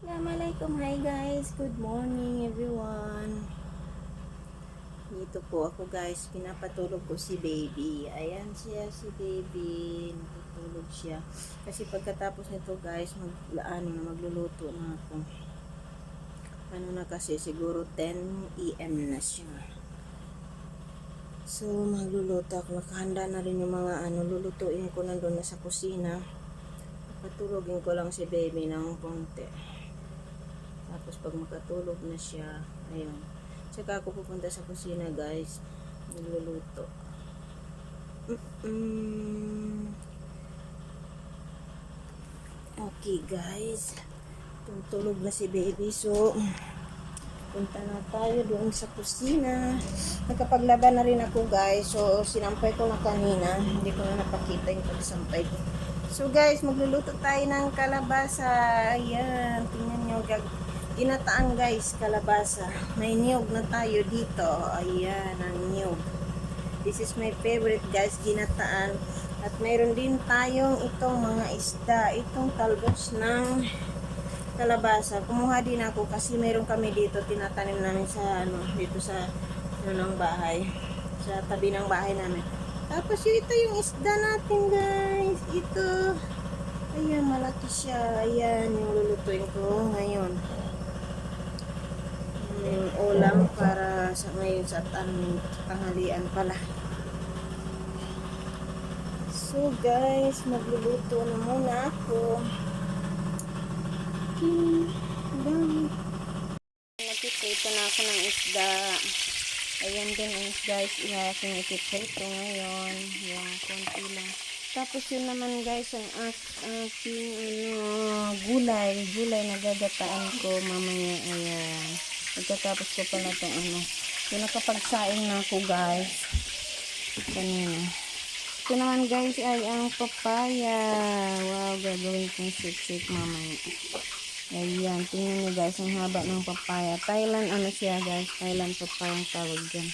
Assalamualaikum. Hi guys. Good morning everyone. Dito po ako guys. Pinapatulog ko si baby. Ayan siya si baby. Natutulog siya. Kasi pagkatapos nito guys, mag, ano, na magluluto na ako. Ano na kasi siguro 10 AM na siya. So, magluluto ako. Nakahanda na rin yung mga ano, lulutuin ko nandun na sa kusina. Patulogin ko lang si baby ng konti. Tapos pag makatulog na siya, ayun. Tsaka ako pupunta sa kusina guys. Nagluluto. Mm-mm. Okay guys. Tutulog na si baby. So, punta na tayo doon sa kusina. Nagkapaglaban na rin ako guys. So, sinampay ko na kanina. Hindi ko na napakita yung pagsampay ko. So guys, magluluto tayo ng kalabasa. Ayan, tingnan nyo. Gag ginataan guys, kalabasa. May niyog na tayo dito. Ayan, ang niyog. This is my favorite guys, ginataan. At mayroon din tayong itong mga isda. Itong talbos ng kalabasa. Kumuha din ako kasi mayroon kami dito. Tinatanim namin sa ano, dito sa ano ng bahay. Sa tabi ng bahay namin. Tapos yung ito yung isda natin guys. Ito. Ayan, malaki siya. Ayan, yung lulutuin ko ngayon. Yung ulam para sa ngayon sa tan tanghalian pala. So guys, magluluto na muna ako. Okay, dami. Nagpiprito na ako ng isda. Ayan din ang guys, iaking ipiprito ngayon. Yung konti lang. Tapos yun naman guys, ang ak- aking ano, gulay. Gulay na gagataan ko mamaya. Ayan. Pagkatapos ko pala itong ano. Yung nakapagsaing na ako guys. Kanina. Ito naman guys ay ang papaya. Wow, gagawin kong shake-shake mamaya. Ayan, tingnan nyo guys, ang haba ng papaya. Thailand ano siya guys, Thailand papaya ang tawag dyan.